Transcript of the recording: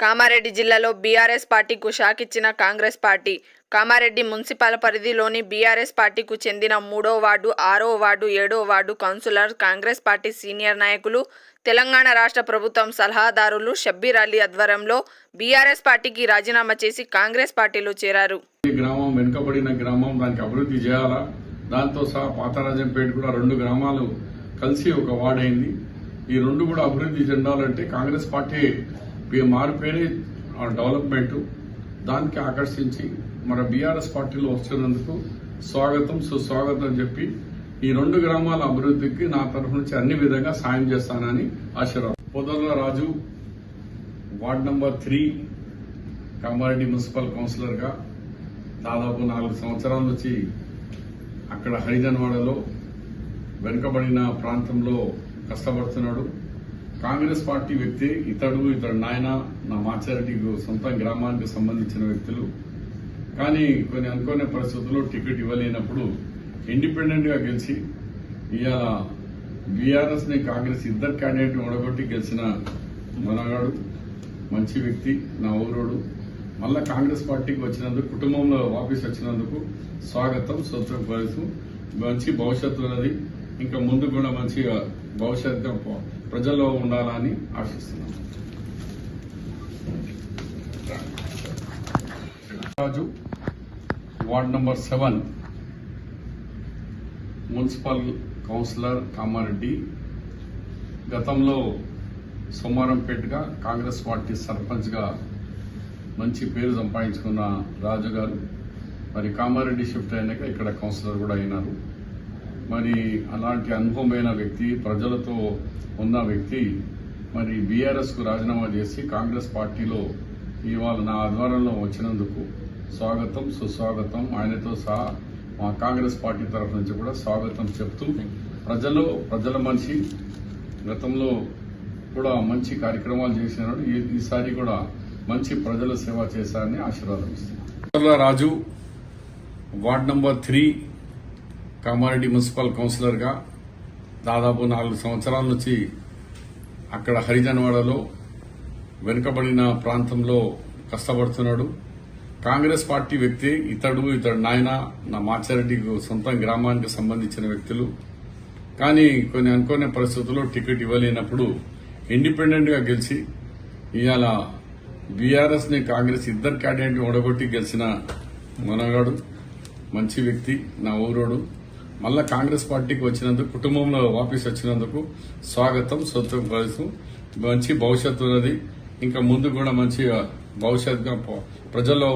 కామారెడ్డి జిల్లాలో బీఆర్ఎస్ పార్టీకు షాక్ ఇచ్చిన కాంగ్రెస్ పార్టీ. కామారెడ్డి మున్సిపల్ పరిధిలోని బీఆర్ఎస్ పార్టీకు చెందిన మూడో వార్డు ఆరో వార్డు ఏడో ward councillor Congress party senior నాయకులు తెలంగాణ రాష్ట్ర ప్రభుత్వం సలహాదారులు షబ్బీర్ అలీ ఆధ్వర్యంలో బీఆర్ఎస్ పార్టీకి రాజీనామా చేసి కాంగ్రెస్ పార్టీలో చేరారు. గ్రామం వెనుకబడిన గ్రామం దానికి అభివృద్ధి చేయాలా? దాంతో సహా పాతరాజంపేట కూడా రెండు గ్రామాలు కలిసి ఒక వార్డు అయింది. ఈ రెండు కూడా అభివృద్ధి చెందాలంటే కాంగ్రెస్ పార్టీ మారిపోయిన డెవలప్మెంట్. దానికి ఆకర్షించి మన బీఆర్ఎస్ పార్టీలో వస్తున్నందుకు స్వాగతం సుస్వాగతం అని చెప్పి ఈ రెండు గ్రామాల అభివృద్ధికి నా తరఫు నుంచి అన్ని విధంగా సాయం చేస్తానని ఆశీర్వాదం Podala Raju ward number three Kamareddy municipal కౌన్సిలర్గా దాదాపు నాలుగు సంవత్సరాల నుంచి అక్కడ హరిజన్వాడలో వెనుకబడిన ప్రాంతంలో కష్టపడుతున్నాడు. కాంగ్రెస్ పార్టీ వ్యక్తి ఇతడు ఇతడు నాయన నా మాచారెడ్డికి సొంత గ్రామానికి సంబంధించిన వ్యక్తులు. కానీ కొన్ని అనుకోని పరిస్థితుల్లో టికెట్ ఇవ్వలేనప్పుడు ఇండిపెండెంట్గా గెలిచి ఇవాళ బీఆర్ఎస్ని కాంగ్రెస్ ఇద్దరు క్యాండిడేట్ ఓడగొట్టి గెలిచిన మనగాడు మంచి వ్యక్తి నా ఊరోడు. మళ్ళా కాంగ్రెస్ పార్టీకి వచ్చినందుకు కుటుంబంలో వాపస్ వచ్చినందుకు స్వాగతం స్వచ్ఛపరుస్తూ మంచి భవిష్యత్తు ఉన్నది. ఇంకా ముందు కూడా మంచిగా భవిష్యత్తు ప్రజల్లో ఉండాలని ఆశిస్తున్నాను Raju ward number seven municipal councillor Kamareddy గతంలో సోమారంపేటగా కాంగ్రెస్ పార్టీ సర్పంచ్గా మంచి పేరు సంపాదించుకున్న రాజు గారు మరి కామారెడ్డి షిఫ్ట్ అయినాక ఇక్కడ కౌన్సిలర్ కూడా అయినారు. మరి అలాంటి అనుభవమైన వ్యక్తి ప్రజలతో ఉన్న వ్యక్తి మరి బీఆర్ఎస్కు రాజీనామా చేసి కాంగ్రెస్ పార్టీలో ఇవాళ నా ఆధ్వర్యంలో వచ్చినందుకు స్వాగతం సుస్వాగతం. ఆయనతో సహా మా కాంగ్రెస్ పార్టీ తరఫు నుంచి కూడా స్వాగతం చెప్తూ ప్రజలు ప్రజల మనిషి గతంలో కూడా మంచి కార్యక్రమాలు చేసినాడు. ఈసారి కూడా మంచి ప్రజల సేవ చేశారని ఆశీర్వాదం ఇస్తున్నాను Raju ward number three Kamareddy municipal కౌన్సిలర్గా దాదాపు నాలుగు సంవత్సరాల నుంచి అక్కడ హరిజనవాడలో వెనుకబడిన ప్రాంతంలో కష్టపడుతున్నాడు. కాంగ్రెస్ పార్టీ వ్యక్తి ఇతడు ఇతడు నాయన నా మాచారెడ్డికి సొంత గ్రామానికి సంబంధించిన వ్యక్తులు. కానీ కొన్ని అనుకోని పరిస్థితుల్లో టికెట్ ఇవ్వలేనప్పుడు ఇండిపెండెంట్గా గెలిచి ఇవాళ బీఆర్ఎస్ని కాంగ్రెస్ ఇద్దరు క్యాండిడేట్ ఓడగొట్టి గెలిచిన మనగాడు మంచి వ్యక్తి నా ఊరోడు. మళ్ళా కాంగ్రెస్ పార్టీకి వచ్చినందుకు కుటుంబంలో వాపీస్ వచ్చినందుకు స్వాగతం స్వచ్ఛపరుస్తూ మంచి భవిష్యత్తు ఉన్నది. ఇంకా ముందు కూడా మంచి భవిష్యత్తుగా ప్రజల్లో